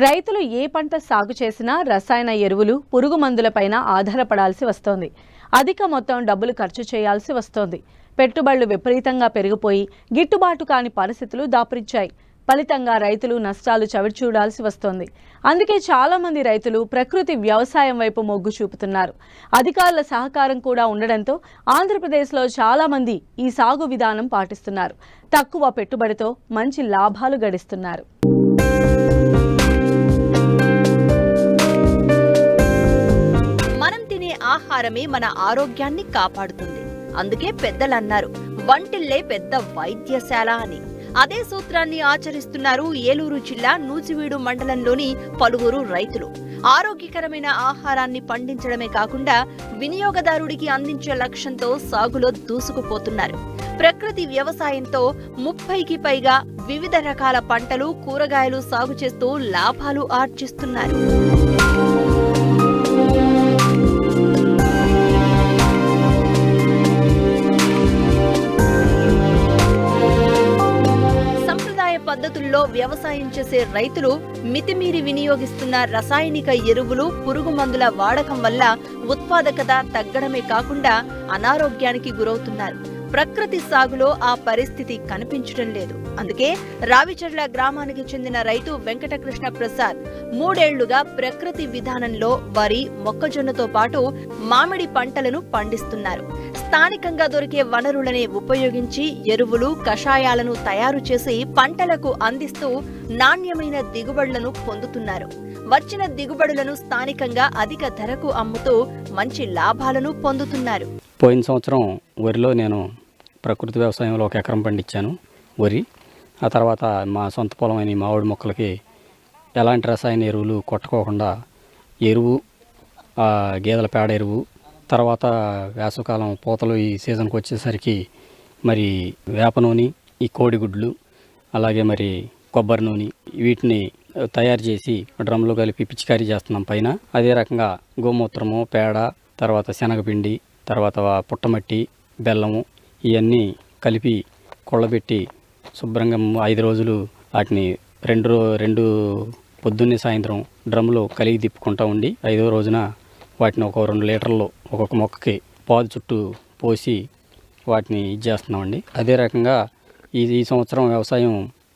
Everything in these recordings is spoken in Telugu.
రైతులు ఏ పంట సాగు చేసినా రసాయన ఎరువులు పురుగు మందులపైన ఆధారపడాల్సి వస్తోంది. అధిక మొత్తం డబ్బులు ఖర్చు చేయాల్సి వస్తోంది. పెట్టుబడులు విపరీతంగా పెరిగిపోయి గిట్టుబాటు కాని పరిస్థితులు దాపురించాయి. ఫలితంగా రైతులు నష్టాలు చవిచూడాల్సి వస్తోంది. అందుకే చాలామంది రైతులు ప్రకృతి వ్యవసాయం వైపు మొగ్గు చూపుతున్నారు. అధికారుల సహకారం కూడా ఉండడంతో ఆంధ్రప్రదేశ్లో చాలామంది ఈ సాగు విధానం పాటిస్తున్నారు. తక్కువ పెట్టుబడితో మంచి లాభాలు గడిస్తున్నారు. ఆహారమే మన ఆరోగ్యాన్ని కాపాడుతుంది. అందుకే పెద్దలన్నారు వంటిల్లే పెద్ద వైద్యశాల అని. అదే సూత్రాన్ని ఆచరిస్తున్నారు ఏలూరు జిల్లా నూజివీడు మండలంలోని పలువురు రైతులు. ఆరోగ్యకరమైన ఆహారాన్ని పండించడమే కాకుండా వినియోగదారుడికి అందించే లక్ష్యంతో సాగులో దూసుకుపోతున్నారు. ప్రకృతి వ్యవసాయంతో ముప్పైకి పైగా వివిధ రకాల పంటలు కూరగాయలు సాగు చేస్తూ లాభాలు ఆర్జిస్తున్నారు. పద్ధతుల్లో వ్యవసాయం చేసే రైతులు మితిమీరి వినియోగిస్తున్న రసాయనిక ఎరువులు పురుగు మందుల వాడకం వల్ల ఉత్పాదకత తగ్గడమే కాకుండా అనారోగ్యానికి గురవుతున్నారు. ప్రకృతి సాగులో ఆ పరిస్థితి కనిపించడం లేదు. అందుకే రావిచర్ల గ్రామానికి చెందిన రైతు వెంకటకృష్ణ ప్రసాద్ మూడేళ్ళుగా ప్రకృతి విధానంలో వరి మొక్కజొన్నతో పాటు మామిడి పంటలను పండిస్తున్నారు. స్థానికంగా దొరికే వనరులనే ఉపయోగించి ఎరువులు కషాయాలను తయారు చేసి పంటలకు అందిస్తూ నాణ్యమైన దిగుబడులను పొందుతున్నారు. వచ్చిన దిగుబడులను స్థానికంగా అధిక ధరకు అమ్ముతూ మంచి లాభాలను పొందుతున్నారు. పోయిన సంవత్సరం వరిలో నేను ప్రకృతి వ్యవసాయంలో ఒక ఎకరం పండించాను వరి. ఆ తర్వాత మా సొంత పొలమైన మామిడి మొక్కలకి ఎలాంటి రసాయన ఎరువులు కొట్టుకోకుండా ఎరువు గేదెల పేడ ఎరువు తర్వాత వేసవకాలం పూతలు ఈ సీజన్కి వచ్చేసరికి మరి వేప నూనె ఈ కోడిగుడ్లు అలాగే మరి కొబ్బరి నూనె వీటిని తయారు చేసి డ్రమ్లో కలిపి పిచికారీ చేస్తున్నాం పైన. అదే రకంగా గోమూత్రము పేడ తర్వాత శనగపిండి తర్వాత పుట్టమట్టి బెల్లము ఇవన్నీ కలిపి కొళ్ళబెట్టి శుభ్రంగా ఐదు రోజులు వాటిని రెండు రో రెండు పొద్దున్నే సాయంత్రం డ్రమ్లో కలిగి తిప్పుకుంటా ఉండి ఐదో రోజున వాటిని ఒక రెండు లీటర్లు ఒక్కొక్క మొక్కకి పాలు చుట్టూ పోసి వాటిని ఇది చేస్తున్నామండి అదే రకంగా ఈ ఈ సంవత్సరం వ్యవసాయం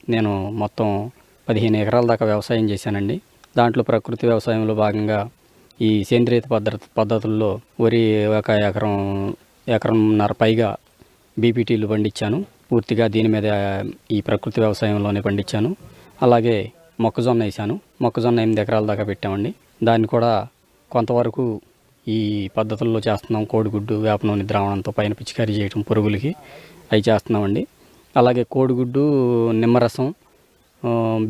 నేను మొత్తం పదిహేను ఎకరాల దాకా వ్యవసాయం చేశానండి. దాంట్లో ప్రకృతి వ్యవసాయంలో భాగంగా ఈ సేంద్రియ పద్ధతి పద్ధతుల్లో వరి ఒక ఎకరం ఎకరంన్నర పైగా బీపీటీలు పండించాను. పూర్తిగా దీని మీద ఈ ప్రకృతి వ్యవసాయంలోనే పండించాను. అలాగే మొక్కజొన్న వేసాను. మొక్కజొన్న ఎనిమిది ఎకరాల దాకా పెట్టామండి. దాన్ని కూడా కొంతవరకు ఈ పద్ధతుల్లో చేస్తున్నాం. కోడిగుడ్డు వేప నూనె ద్రావణంతో పైన పిచికారీ చేయటం పురుగులకి అవి చేస్తున్నామండి. అలాగే కోడిగుడ్డు నిమ్మరసం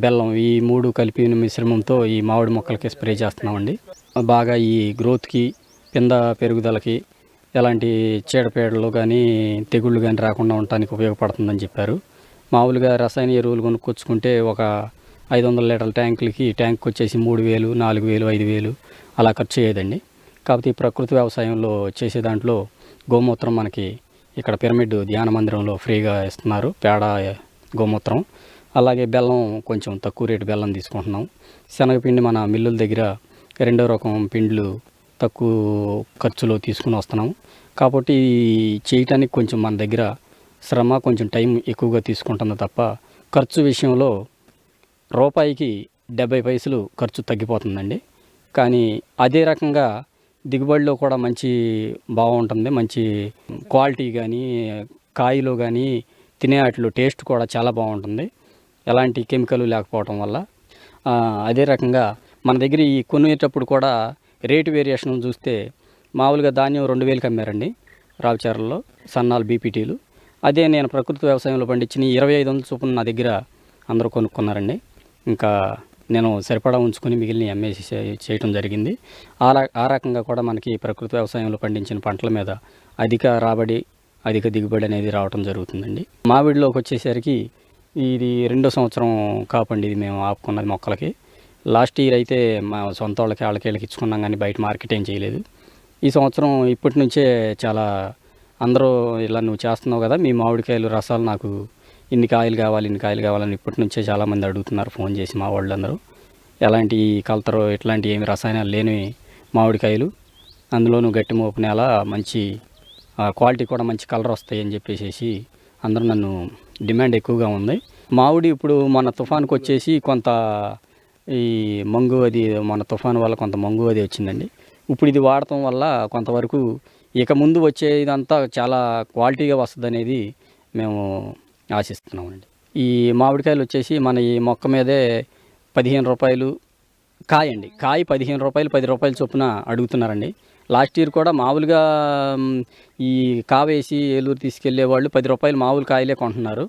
బెల్లం ఈ మూడు కలిపిన మిశ్రమంతో ఈ మామిడి మొక్కలకి స్ప్రే చేస్తున్నామండి. బాగా ఈ గ్రోత్కి పింద పెరుగుదలకి ఎలాంటి చీడపీడలు కానీ తెగుళ్ళు కానీ రాకుండా ఉండటానికి ఉపయోగపడుతుందని చెప్పారు. మామూలుగా రసాయన ఎరువులు కొనుక్కొచ్చుకుంటే ఒక ఐదు వందల లీటర్ల ట్యాంకులకి ట్యాంక్ వచ్చేసి మూడు వేలు నాలుగు వేలు ఐదు వేలు అలా ఖర్చు అయ్యేదండి. కాకపోతే ఈ ప్రకృతి వ్యవసాయంలో చేసే దాంట్లో గోమూత్రం మనకి ఇక్కడ పిరమిడ్ ధ్యాన మందిరంలో ఫ్రీగా ఇస్తున్నారు పేడ గోమూత్రం. అలాగే బెల్లం కొంచెం తక్కువ రేటు బెల్లం తీసుకుంటున్నాం. శనగపిండి మన మిల్లుల దగ్గర రెండో రకం పిండ్లు తక్కువ ఖర్చులో తీసుకుని వస్తున్నాం. కాబట్టి చేయటానికి కొంచెం మన దగ్గర శ్రమ కొంచెం టైం ఎక్కువగా తీసుకుంటుంది తప్ప ఖర్చు విషయంలో రూపాయికి డెబ్బై పైసలు ఖర్చు తగ్గిపోతుందండి. కానీ అదే రకంగా దిగుబడిలో కూడా మంచి బాగుంటుంది. మంచి క్వాలిటీ కానీ కాయలు కానీ తినే వాటిలో టేస్ట్ కూడా చాలా బాగుంటుంది. ఎలాంటి కెమికల్ లేకపోవడం వల్ల. అదే రకంగా మన దగ్గర ఈ కొనేటప్పుడు కూడా రేటు వేరియేషన్ చూస్తే మామూలుగా ధాన్యం రెండు వేలకు అమ్మారండి రావిచారల్లో సన్నాలు బీపీటీలు. అదే నేను ప్రకృతి వ్యవసాయంలో పండించిన ఇరవై ఐదు వందల చొప్పున నా దగ్గర అందరూ కొనుక్కున్నారండి. ఇంకా నేను సరిపడా ఉంచుకొని మిగిలిన ఎంఏ చేయటం జరిగింది. ఆ ఆ రకంగా కూడా మనకి ప్రకృతి వ్యవసాయంలో పండించిన పంటల మీద అధిక రాబడి అధిక దిగుబడి అనేది రావటం జరుగుతుందండి. మామిడిలోకి వచ్చేసరికి ఇది రెండో సంవత్సరం కాపండి ఇది మేము ఆపుకున్నది మొక్కలకి. లాస్ట్ ఇయర్ అయితే మా సొంత వాళ్ళకి వాళ్ళకి వీళ్ళకి ఇచ్చుకున్నాం కానీ బయట మార్కెట్ ఏం చేయలేదు. ఈ సంవత్సరం ఇప్పటి నుంచే చాలా అందరూ ఇలా నువ్వు చేస్తున్నావు కదా మీ మామిడికాయలు రసాలు నాకు ఇన్ని కాయలు కావాలి ఇన్ని కాయలు కావాలని ఇప్పటి నుంచే చాలామంది అడుగుతున్నారు ఫోన్ చేసి మా వాళ్ళందరూ. ఎలాంటి కలతరు ఇట్లాంటి ఏమి రసాయనాలు లేని మామిడికాయలు అందులోనూ గట్టి మోపు నేల మంచి క్వాలిటీ కూడా మంచి కలర్ వస్తాయి అని చెప్పేసి అందరూ నన్ను డిమాండ్ ఎక్కువగా ఉంది. మామిడి ఇప్పుడు మన తుఫాన్కి వచ్చేసి కొంత ఈ మంగు అది మన తుఫాన్ వల్ల కొంత మంగు అది వచ్చిందండి. ఇప్పుడు ఇది వాడటం వల్ల కొంతవరకు ఇక ముందు వచ్చేదంతా చాలా క్వాలిటీగా వస్తుంది అనేది మేము ఆశిస్తున్నామండి. ఈ మామిడికాయలు వచ్చేసి మన ఈ మొక్క మీదే పదిహేను రూపాయలు కాయ అండి కాయ పదిహేను రూపాయలు పది రూపాయలు చొప్పున అడుగుతున్నారండి. లాస్ట్ ఇయర్ కూడా మామూలుగా ఈ కావేసి ఏలూరు తీసుకెళ్ళే వాళ్ళు పది రూపాయలు మామూలు కాయలే కొంటున్నారు.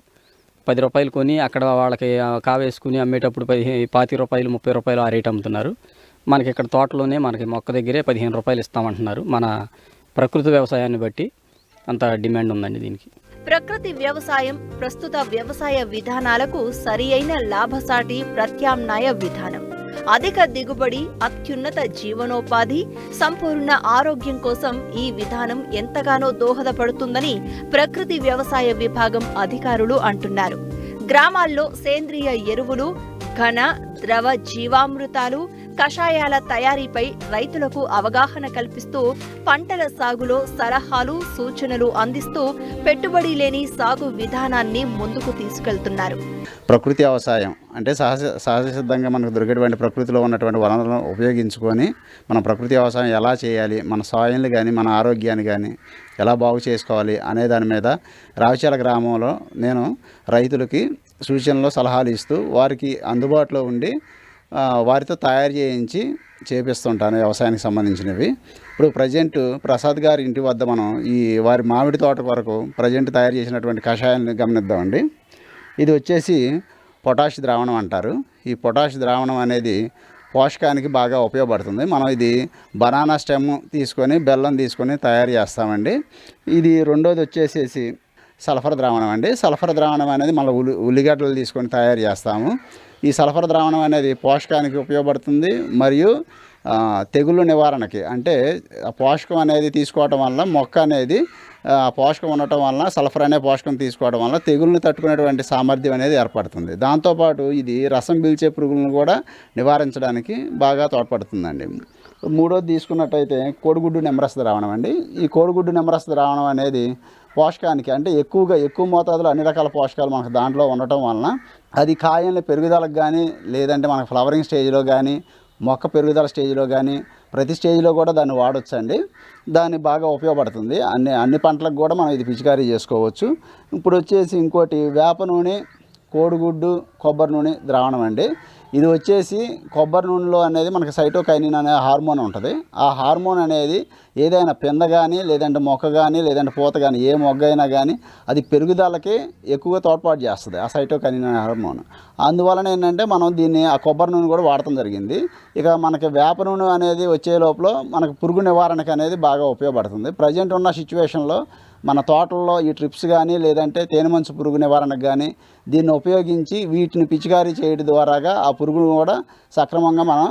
పది రూపాయలు కొని అక్కడ వాళ్ళకి కావేసుకుని అమ్మేటప్పుడు పదిహేను పాతి రూపాయలు ముప్పై రూపాయలు ఆ రేట్ అమ్ముతున్నారు. మనకి ఇక్కడ తోటలోనే మనకి మొక్క దగ్గరే పదిహేను రూపాయలు ఇస్తామంటున్నారు. మన ప్రకృతి వ్యవసాయాన్ని బట్టి అంత డిమాండ్ ఉందండి దీనికి. ప్రకృతి వ్యవసాయం ప్రస్తుత వ్యవసాయ విధానాలకు సరియైన లాభసాటి ప్రత్యామ్నాయ విధానం. అధిక దిగుబడి అత్యున్నత జీవనోపాధి సంపూర్ణ ఆరోగ్యం కోసం ఈ విధానం ఎంతగానో దోహదపడుతుందని ప్రకృతి వ్యవసాయ విభాగం అధికారులు అంటున్నారు. గ్రామాల్లో సేంద్రియ ఎరువులు ఘన ద్రవ జీవామృతాలు కషాయాల తయారీపై రైతులకు అవగాహన కల్పిస్తూ పంటల సాగులో సలహాలు సూచనలు అందిస్తూ పెట్టుబడి లేని సాగు విధానాన్ని ముందుకు తీసుకెళ్తున్నారు. ప్రకృతి వ్యవసాయం అంటే సహజ సహజ సిద్ధంగా మనకు దొరికేటువంటి ప్రకృతిలో ఉన్నటువంటి వనరులను ఉపయోగించుకొని మనం ప్రకృతి వ్యవసాయం ఎలా చేయాలి మన సాయిల్ని కానీ మన ఆరోగ్యాన్ని కానీ ఎలా బాగు చేసుకోవాలి అనే దాని మీద రావిచాల గ్రామంలో నేను రైతులకి సూచనలు సలహాలు ఇస్తూ వారికి అందుబాటులో ఉండి వారితో తయారు చేయించి చేపిస్తుంటాను వ్యవసాయానికి సంబంధించినవి. ఇప్పుడు ప్రజెంట్ ప్రసాద్ గారి ఇంటి వద్ద మనం ఈ వారి మామిడి తోట కొరకు ప్రజెంట్ తయారు చేసినటువంటి కషాయాన్ని గమనిద్దామండి. ఇది వచ్చేసి పొటాష్ ద్రావణం అంటారు. ఈ పొటాష్ ద్రావణం అనేది పోషకానికి బాగా ఉపయోగపడుతుంది. మనం ఇది బనానా స్టెమ్ తీసుకొని బెల్లం తీసుకొని తయారు చేస్తామండి. ఇది రెండోది వచ్చేసేసి సల్ఫర్ ద్రావణం అండి. సల్ఫర్ ద్రావణం అనేది మళ్ళీ ఉల్లి ఉల్లిగడ్డలు తీసుకొని తయారు చేస్తాము. ఈ సల్ఫర్ ద్రావణం అనేది పోషకానికి ఉపయోగపడుతుంది మరియు తెగుళ్ళు నివారణకి. అంటే పోషకం అనేది తీసుకోవటం వల్ల మొక్క అనేది పోషకం ఉండటం వలన సల్ఫర్ అనే పోషకం తీసుకోవడం వల్ల తెగుల్ని తట్టుకునేటువంటి సామర్థ్యం అనేది ఏర్పడుతుంది. దాంతోపాటు ఇది రసం పీల్చే పురుగులను కూడా నివారించడానికి బాగా తోడ్పడుతుందండి. మూడోది తీసుకున్నట్టయితే కోడిగుడ్డు నెమరస్ ద్రావణం అండి. ఈ కోడిగుడ్డు నెమరస్ ద్రావణం అనేది పోషకానికి అంటే ఎక్కువగా ఎక్కువ మోతాదులో అన్ని రకాల పోషకాలు మనకు దాంట్లో ఉండటం వలన అది కాయల పెరుగుదలకు కానీ లేదంటే మనకు ఫ్లవరింగ్ స్టేజ్లో కానీ మొక్క పెరుగుదల స్టేజ్లో కానీ ప్రతి స్టేజ్లో కూడా దాన్ని వాడొచ్చండి. దాన్ని బాగా ఉపయోగపడుతుంది. అన్ని అన్ని పంటలకు కూడా మనం ఇది పిచికారీ చేసుకోవచ్చు. ఇప్పుడు వచ్చేసి ఇంకోటి వేప నూనె కోడిగుడ్డు కొబ్బరి నూనె ద్రావణం అండి. ఇది వచ్చేసి కొబ్బరి నూనెలో అనేది మనకి సైటోకైనిన్ అనే హార్మోన్ ఉంటుంది. ఆ హార్మోన్ అనేది ఏదైనా పింద కానీ లేదంటే మొక్క కానీ లేదంటే పూత కానీ ఏ మొగ్గ అయినా కానీ అది పెరుగుదలకి ఎక్కువగా తోడ్పాటు చేస్తుంది ఆ సైటోకైనిన్ అనే హార్మోన్. అందువలన ఏంటంటే మనం దీన్ని ఆ కొబ్బరి నూనె కూడా వాడటం జరిగింది. ఇక మనకి వేప నూనె అనేది వచ్చే లోపల మనకు పురుగు నివారణకు అనేది బాగా ఉపయోగపడుతుంది. ప్రజెంట్ ఉన్న సిచ్యువేషన్లో మన తోటల్లో ఈ ట్రిప్స్ కానీ లేదంటే తేనె మంచు పురుగు నివారణకు కానీ దీన్ని ఉపయోగించి వీటిని పిచికారీ చేయడం ద్వారాగా ఆ పురుగును కూడా సక్రమంగా మనం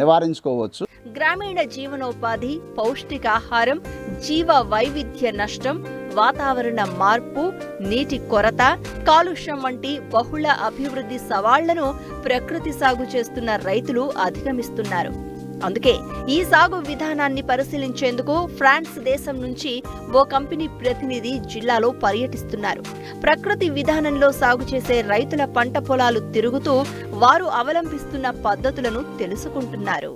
నివారించుకోవచ్చు. గ్రామీణ జీవనోపాధి పౌష్టికాహారం జీవ వైవిధ్య నష్టం వాతావరణ మార్పు నీటి కొరత కాలుష్యం వంటి బహుళ అభివృద్ధి సవాళ్ళను ప్రకృతి సాగు చేస్తున్న రైతులు అధిగమిస్తున్నారు. అందుకే ఈ సాగు విధానాన్ని పరిశీలించేందుకు ఫ్రాన్స్ దేశం నుంచి ఓ కంపెనీ ప్రతినిధి జిల్లాలో పర్యటిస్తున్నారు ప్రకృతి విధానంలో సాగు చేసే రైతుల పంట పొలాలు తిరుగుతూ వారు అవలంబిస్తున్న పద్ధతులను తెలుసుకుంటున్నారు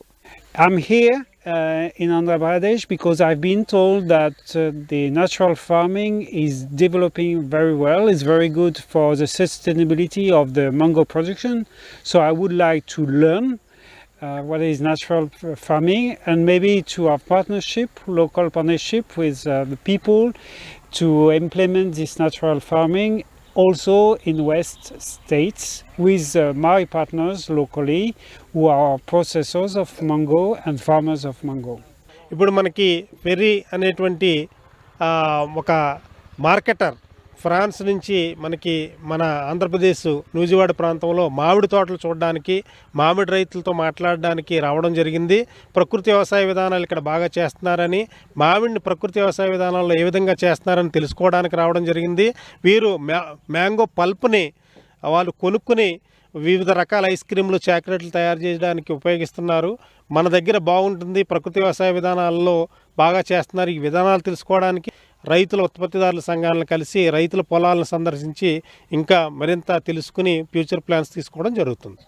I'm here uh, in Andhra Pradesh because I've been told that uh, the natural farming is developing very well. It's very good for the sustainability of the mango production. So I would like to learn uh, what is natural f- farming and maybe to have partnership, local partnership with uh, the people to implement this natural farming also in west states with uh, my partners locally who are processors of mango and farmers of mango. ఇప్పుడు మనకి ఫెర్రీ అనేటువంటి ఆ, ఒక మార్కెటర్ ఫ్రాన్స్ నుంచి మనకి మన ఆంధ్రప్రదేశ్ నూజివాడ ప్రాంతంలో మామిడి తోటలు చూడడానికి మామిడి రైతులతో మాట్లాడడానికి రావడం జరిగింది. ప్రకృతి వ్యవసాయ విధానాలు ఇక్కడ బాగా చేస్తున్నారని మామిడిని ప్రకృతి వ్యవసాయ విధానాల్లో ఏ విధంగా చేస్తున్నారని తెలుసుకోవడానికి రావడం జరిగింది. వీరు మ్యా మ్యాంగో పల్ప్ని వాళ్ళు కొనుక్కుని వివిధ రకాల ఐస్ క్రీమ్లు చాక్లెట్లు తయారు చేయడానికి ఉపయోగిస్తున్నారు. మన దగ్గర బాగుంటుంది ప్రకృతి వ్యవసాయ విధానాల్లో బాగా చేస్తున్నారు. ఈ విధానాలు తెలుసుకోవడానికి రైతుల ఉత్పత్తిదారుల సంఘాలను కలిసి రైతుల పొలాలను సందర్శించి ఇంకా మరింత తెలుసుకుని ఫ్యూచర్ ప్లాన్స్ తీసుకోవడం జరుగుతుంది.